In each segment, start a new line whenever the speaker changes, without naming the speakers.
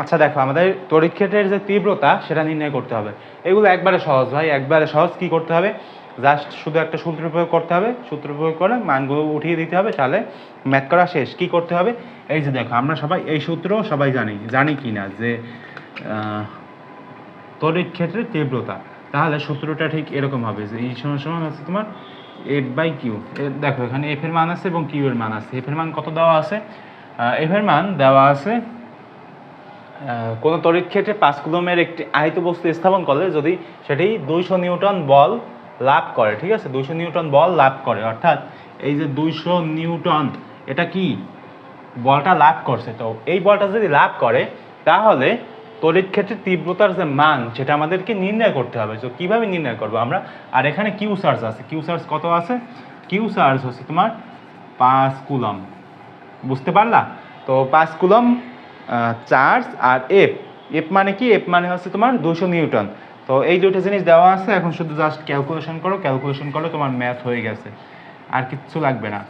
আচ্ছা দেখো, আমাদের তড়িৎ ক্ষেত্রের যে তীব্রতা, সেটা নির্ণয় করতে হবে। এগুলো একবারে সহজ, ভাই, একবারে সহজ কি করতে হবে? জাস্ট শুধু একটা সূত্র প্রয়োগ করতে হবে, সূত্র প্রয়োগ করে মানগুলো উঠিয়ে দিতে হবে, তাহলে ম্যাথ করা শেষ। কি করতে হবে? এই যে দেখো, আমরা সবাই এই সূত্র সবাই জানি জানি কি না, যে তড়িৎ ক্ষেত্রের তীব্রতা। তাহলে সূত্রটা ঠিক এরকম হবে, যে এই সমান সমান আছে তোমার এফ বাই কিউ দেখো, এখানে এফ এর মান আছে এবং কিউ এর মান আছে। এফ এর মান কত দেওয়া আছে? এফ এর মান দেওয়া আছে কোনো তড়িৎ ক্ষেত্রে পাঁচ কুলমের একটি আহিত বস্তু স্থাপন করলে যদি সেটি দুইশো নিউটন বল লাভ করে, ঠিক আছে? দুইশো নিউটন বল লাভ করে। অর্থাৎ এই যে দুইশো নিউটন, এটা কি? বলটা লাভ করছে। তো এই বলটা যদি লাভ করে, তাহলে তড়িৎ ক্ষেত্রের তীব্রতার যে মান, সেটা আমাদেরকে নির্ণয় করতে হবে। তো কীভাবে নির্ণয় করব আমরা? আর এখানে কিউ চার্জ আছে। কিউ চার্জ কত আছে? কিউ চার্জ হচ্ছে তোমার পাঁচ কুলম বুঝতে পারলা? তো পাঁচ কুলম চার্জ আর এফ এফ মানে কি? এফ মানে হচ্ছে তোমার দুশো নিউটন। তো এই দুটো জিনিস দেওয়া আছে। এখন শুধু জাস্ট ক্যালকুলেশন করো। ক্যালকুলেশন করো তোমার ম্যাথ হয়ে গেছে। আর কিচ্ছু লাগবে না।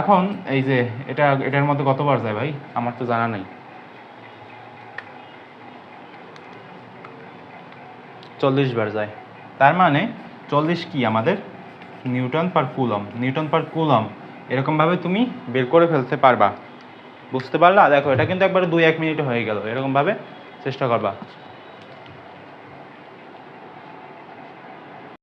এখন এই যে এটা, এটার মধ্যে কতবার যায় ভাই? আমার তো জানা নেই। চল্লিশ বার যায়। তার মানে চল্লিশ কি আমাদের? Newton per coulomb newton per coulomb এরকমভাবে তুমি বের করে ফেলতে পারবা। বুঝতে পারলা? দেখো এটা কিন্তু একবারে দুই এক মিনিট হয়ে গেল। এরকমভাবে চেষ্টা করবা।